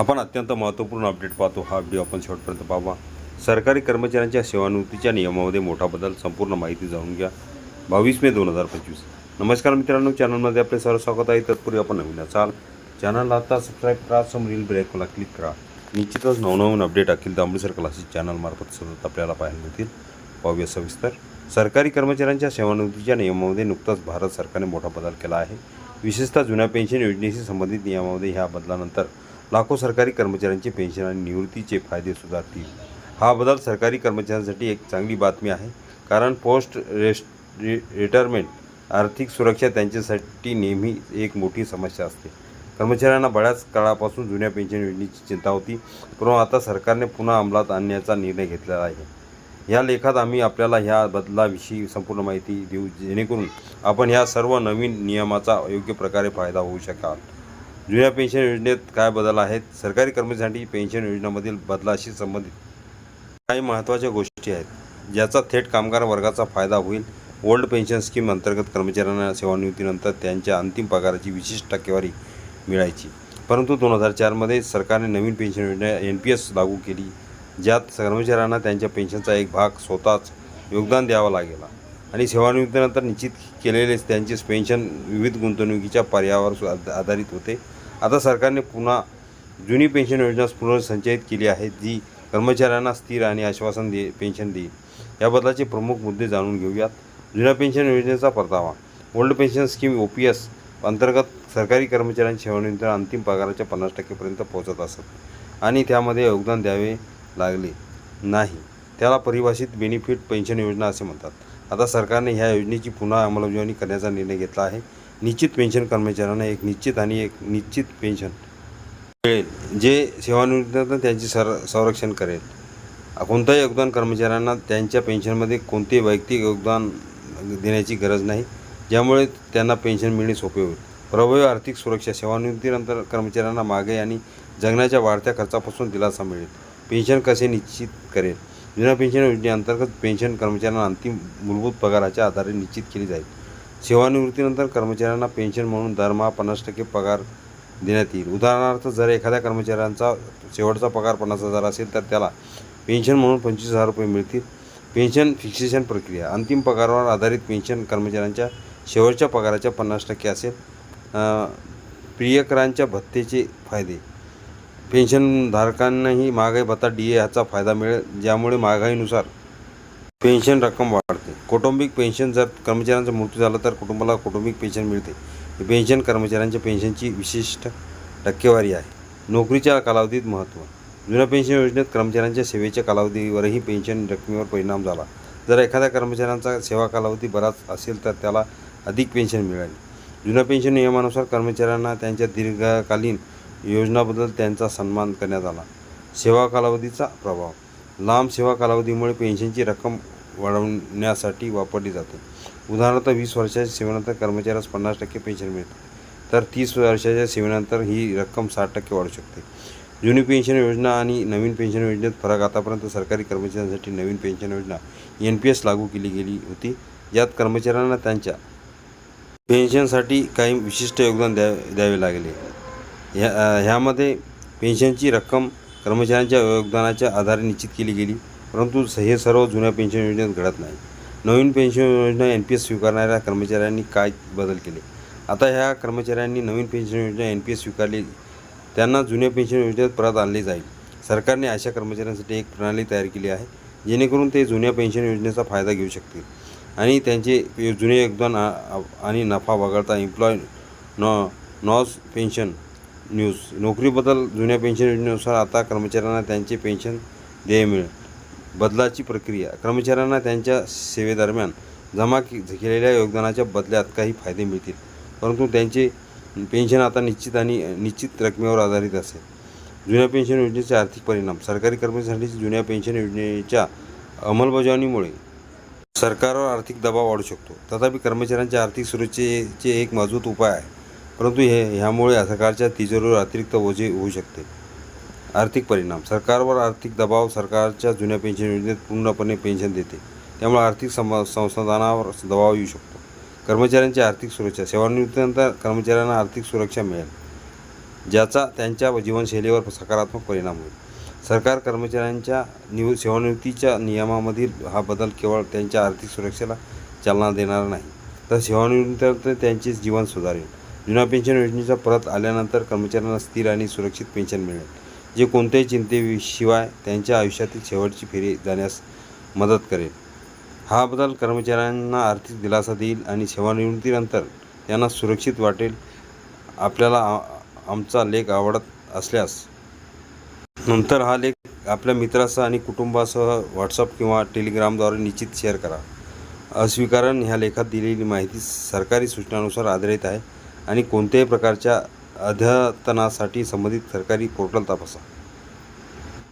आपण अत्यंत महत्त्वपूर्ण अपडेट पाहतो. हा व्हिडिओ आपण शेवटपर्यंत पाहावा. सरकारी कर्मचाऱ्यांच्या सेवानिवृत्तीच्या नियमामध्ये मोठा बदल संपूर्ण माहिती जाणून घ्या. बावीस मे दोन हजार पंचवीस. नमस्कार मित्रांनो चॅनलमध्ये आपले सर्व स्वागत आहे. तत्पूर्वी आपण नवीन असाल चॅनलला आता सबस्क्राईब करा समोरील ब्रेकला क्लिक करा. निश्चितच नवनवीन अपडेट अखिल दांबडेसर क्लासेस चॅनलमार्फत सतत आपल्याला पाहायला मिळतील. पाहूया सविस्तर. सरकारी कर्मचाऱ्यांच्या सेवानिवृत्तीच्या नियमामध्ये नुकताच भारत सरकारने मोठा बदल केला आहे. विशेषतः जुन्या पेन्शन योजनेशी संबंधित नियमामध्ये ह्या बदलानंतर लाखो सरकारी कर्मचाऱ्यांचे पेन्शन आणि निवृत्तीचे फायदे सुधारतील. हा बदल सरकारी कर्मचाऱ्यांसाठी एक चांगली बातमी आहे. कारण पोस्ट रेस्ट रि रिटायरमेंट आर्थिक सुरक्षा त्यांच्यासाठी नेहमी एक मोठी समस्या असते. कर्मचाऱ्यांना बऱ्याच काळापासून जुन्या पेन्शन योजनेची चिंता होती. परंतु आता सरकारने पुन्हा अंमलात आणण्याचा निर्णय घेतलेला आहे. या लेखात आम्ही आपल्याला ह्या बदलाविषयी संपूर्ण माहिती देऊ. जेणेकरून आपण ह्या सर्व नवीन नियमाचा योग्य प्रकारे फायदा होऊ शकाल. जुन्या पेन्शन योजनेत काय बदल आहेत? सरकारी कर्मचाऱ्यांसाठी पेन्शन योजनामधील बदलाशी संबंधित काही महत्त्वाच्या गोष्टी आहेत ज्याचा थेट कामगार वर्गाचा फायदा होईल. ओल्ड पेन्शन स्कीम अंतर्गत कर्मचाऱ्यांना सेवानिवृत्तीनंतर त्यांच्या अंतिम पगाराची विशिष्ट टक्केवारी मिळायची. परंतु दोन हजार चारमध्ये सरकारने नवीन पेन्शन योजना एन पी एस लागू केली ज्यात कर्मचाऱ्यांना त्यांच्या पेन्शनचा एक भाग स्वतःच योगदान द्यावा लागेल आणि सेवानिवृत्तीनंतर निश्चित केलेले त्यांचे पेन्शन विविध गुंतवणुकीच्या पर्यायावर आधारित होते. आता सरकारने पुन्हा जुनी पेन्शन योजना पुनर्संचयित केली आहे जी कर्मचाऱ्यांना स्थिर आणि आश्वासन दे पेन्शन देईल. याबद्दलचे प्रमुख मुद्दे जाणून घेऊयात. जुन्या पेन्शन योजनेचा परतावा. Old pension scheme O P S अंतर्गत सरकारी कर्मचाऱ्यांची सेवानिवृत्ती अंतिम पगाराच्या पन्नास टक्केपर्यंत पोहोचत असत आणि त्यामध्ये योगदान द्यावे लागले नाही. त्याला परिभाषित बेनिफिट पेन्शन योजना असे म्हणतात. आता सरकारने ह्या योजनेची पुन्हा अंमलबजावणी करण्याचा निर्णय घेतला आहे. निश्चित पेन्शन कर्मचाऱ्यांना एक निश्चित आणि एक निश्चित पेन्शन मिळेल जे सेवानिवृत्तीनंतर त्यांचे सर संरक्षण करेल. कोणताही योगदान कर्मचाऱ्यांना त्यांच्या पेन्शनमध्ये कोणतेही वैयक्तिक योगदान देण्याची गरज नाही ज्यामुळे त्यांना पेन्शन मिळणे सोपे होईल. प्रभावी आर्थिक सुरक्षा सेवानिवृत्तीनंतर कर्मचाऱ्यांना मागे आणि जगण्याच्या वाढत्या खर्चापासून दिलासा मिळेल. पेन्शन कसे निश्चित करेल? जुन्या पेन्शन योजनेअंतर्गत पेन्शन कर्मचाऱ्यांना अंतिम मूलभूत पगाराच्या आधारे निश्चित केली जाईल. सेवानिवृत्तीनंतर कर्मचाऱ्यांना पेन्शन म्हणून दरमहा पन्नास टक्के पगार देण्यात येईल. उदाहरणार्थ जर एखाद्या कर्मचाऱ्यांचा शेवटचा पगार पन्नास हजार असेल तर त्याला पेन्शन म्हणून पंचवीस हजार रुपये मिळतील. पेन्शन फिक्सेशन प्रक्रिया. अंतिम पगारावर आधारित पेन्शन कर्मचाऱ्यांच्या शेवटच्या पगाराच्या पन्नास टक्के असेल. प्रियकरांच्या भत्तेचे फायदे. पेन्शनधारकांनाही महागाई भत्ता डी ए ह्याचा फायदा मिळेल ज्यामुळे महागाईनुसार पेन्शन रक्कम वाढते. कौटुंबिक पेन्शन जर कर्मचाऱ्यांचा मृत्यू झाला तर कुटुंबाला कौटुंबिक पेन्शन मिळते. ही पेन्शन कर्मचाऱ्यांच्या पेन्शनची विशिष्ट टक्केवारी आहे. नोकरीच्या कालावधीत महत्त्व. जुन्या पेन्शन योजनेत कर्मचाऱ्यांच्या सेवेच्या कालावधीवरही पेन्शन रकमेवर परिणाम झाला. जर एखाद्या कर्मचाऱ्यांचा सेवा कालावधी बराच असेल तर त्याला अधिक पेन्शन मिळाली. जुन्या पेन्शन नियमानुसार कर्मचाऱ्यांना त्यांच्या दीर्घकालीन योजनाबद्दल त्यांचा सन्मान करण्यात आला. सेवा कालावधीचा प्रभाव. लांब सेवा कालावधीमुळे पेन्शनची रक्कम वाढवण्यासाठी वापरली जाते. उदाहरणार्थ वीस वर्षाच्या सेवेनंतर कर्मचाऱ्यास पन्नास टक्के पेन्शन मिळते. तर तीस वर्षाच्या सेवेनंतर ही रक्कम साठ टक्के वाढू शकते. जुनी पेन्शन योजना आणि नवीन पेन्शन योजनेत फरक आतापर्यंत सरकारी कर्मचाऱ्यांसाठी नवीन पेन्शन योजना एन पी एस लागू केली गेली होती. ज्यात कर्मचाऱ्यांना त्यांच्या पेन्शनसाठी काही विशिष्ट योगदान द्या द्यावे लागले. ह्या ह्यामध्ये पेन्शनची रक्कम कर्मचाऱ्यांच्या योगदानाच्या आधारे निश्चित केली गेली. परंतु स- हे सर्व जुन्या पेन्शन योजनेत घडत नाही. नवीन पेन्शन योजना एन पी एस स्वीकारणाऱ्या कर्मचाऱ्यांनी काय बदल केले? आता ह्या कर्मचाऱ्यांनी नवीन पेन्शन योजना एन पी एस स्वीकारली त्यांना जुन्या पेन्शन योजनेत परत आणले जाईल. सरकारने अशा कर्मचाऱ्यांसाठी एक प्रणाली तयार केली आहे जेणेकरून ते जुन्या पेन्शन योजनेचा फायदा घेऊ शकतील आणि त्यांचे जुने योगदान आणि नफा वगळता एम्प्लॉय नॉ नॉज पेन्शन न्यूज. नोकरीबद्दल जुन्या पेन्शन योजनेनुसार आता कर्मचाऱ्यांना त्यांचे पेन्शन देय मिळेल. बदलाची प्रक्रिया. कर्मचाऱ्यांना त्यांच्या सेवेदरम्यान जमा केलेल्या योगदानाच्या बदल्यात काही फायदे मिळतील परंतु त्यांचे पेन्शन आता निश्चित आणि निश्चित रकमेवर आधारित असेल. जुन्या पेन्शन योजनेचे आर्थिक परिणाम. सरकारी कर्मचाऱ्यांसाठी जुन्या पेन्शन योजनेच्या अंमलबजावणीमुळे सरकारवर आर्थिक दबाव वाढू शकतो. तथापि कर्मचाऱ्यांच्या आर्थिक सुरक्षेचे एक मजबूत उपाय आहे परंतु हे ह्यामुळे सरकारच्या तिजोरीवर अतिरिक्त ओझे होऊ शकते. आर्थिक परिणाम. सरकारवर आर्थिक दबाव सरकारच्या जुन्या पेन्शन योजनेत पूर्णपणे पेन्शन देते. त्यामुळे आर्थिक सम संसाधनावर दबाव येऊ शकतो. कर्मचाऱ्यांची आर्थिक सुरक्षा सेवानिवृत्तीनंतर कर्मचाऱ्यांना आर्थिक सुरक्षा मिळेल ज्याचा त्यांच्या जीवनशैलीवर सकारात्मक परिणाम होईल. सरकार कर्मचाऱ्यांच्या निव सेवानिवृत्तीच्या नियमामधील हा बदल केवळ त्यांच्या आर्थिक सुरक्षेला चालना देणार नाही तर सेवानिवृत्तीनंतर त्यांचे जीवन सुधारेल. जुन्या पेन्शन योजनेचा परत आल्यानंतर कर्मचाऱ्यांना स्थिर आणि सुरक्षित पेन्शन मिळेल. जे कोणत्याही चिंतेशिवाय त्यांच्या आयुष्यातील शेवटची फेरी जाण्यास मदत करेल. हा बदल कर्मचाऱ्यांना आर्थिक दिलासा देईल आणि सेवानिवृत्तीनंतर त्यांना सुरक्षित वाटेल आपल्याला आमचा लेख आवडत असल्यास. नंतर हा लेख आपल्या मित्रासह आणि कुटुंबासह व्हॉट्सअप किंवा टेलिग्रामद्वारे निश्चित शेअर करा. अस्वीकारण ह्या लेखात दिलेली माहिती सरकारी सूचनानुसार आधारित आहे आणि कोणत्याही प्रकारच्या अद्यतनासाठी संबंधित सरकारी पोर्टल तपासा.